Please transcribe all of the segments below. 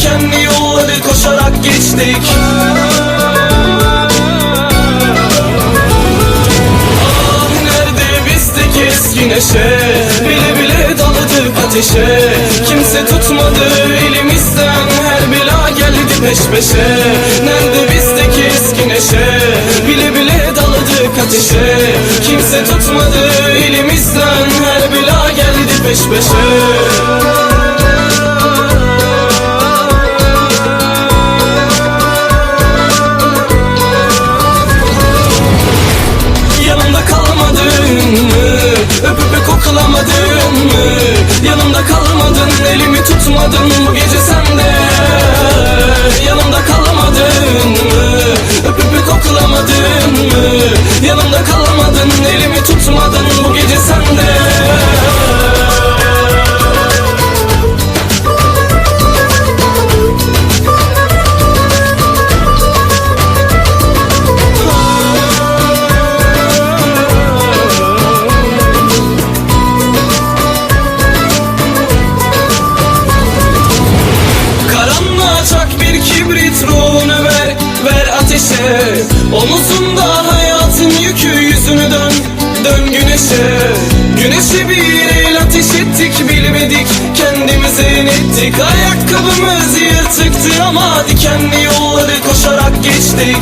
Dikenli yolları koşarak geçtik. Ah nerede bizdeki eski neşe? Bile bile daladık ateşe. Kimse tutmadı elimizden Her bela geldi peş peşe. Nerede bizdeki eski neşe? Bile bile daladık ateşe. Kimse tutmadı elimizden Her bela geldi peş peşe Omuzunda hayatın yükü yüzünü dön Dön güneşe. Güneşe bir el ateş ettik bilmedik Kendimize yenettik Ayakkabımız yırtıktı ama Dikenli yolları koşarak geçtik.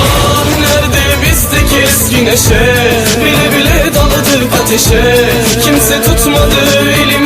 Ah nerede bizdeki eski neşe? Bile bile daladık ateşe. Kimse tutmadı bela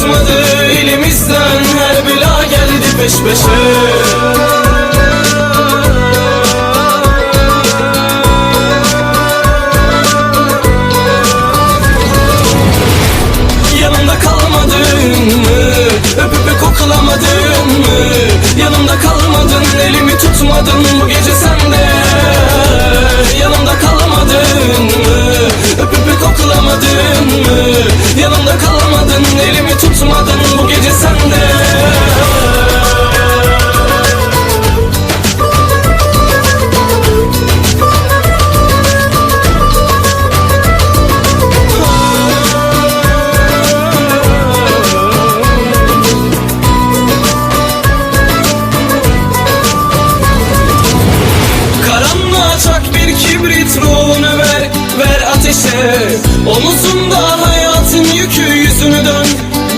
Kimse tutmadı elimizden Her bela geldi peş peşe Yanımda kalmadın mı? Öpüp koklamadın mı? Yanımda kalmadın, elimi tutmadın bu gece kalmadın, elimi tutmadın bu gece sende. Karanlığa bir kibrit ruhunu ver Ver ateşe. Omuzunda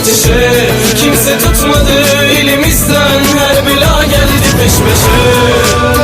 ateşe. Kimse tutmadı elimizden. Her bela geldi peş peşe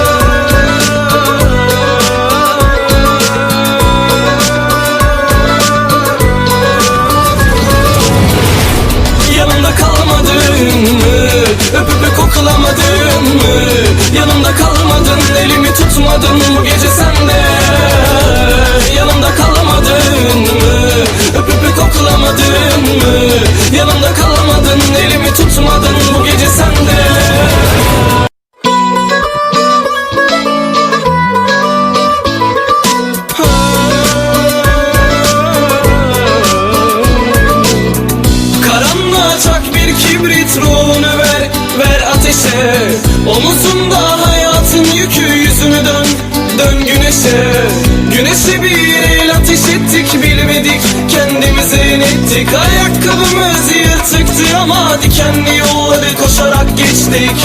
ettik bilmedik. Kendimize inettik. Ayakkabımız yırtıktı ama Dikenli yolları koşarak geçtik.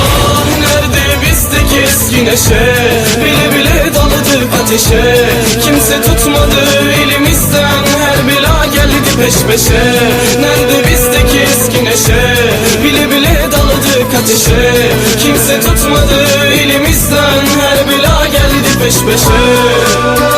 Ah nerede bizdeki eski neşe? Bile bile daladık ateşe. Kimse tutmadı elimizden. Her bela geldi peş peşe. Nerede bizdeki eski neşe? Bile bile daladık ateşe Kimse tutmadı elimizden. Her bela geldi peş peşe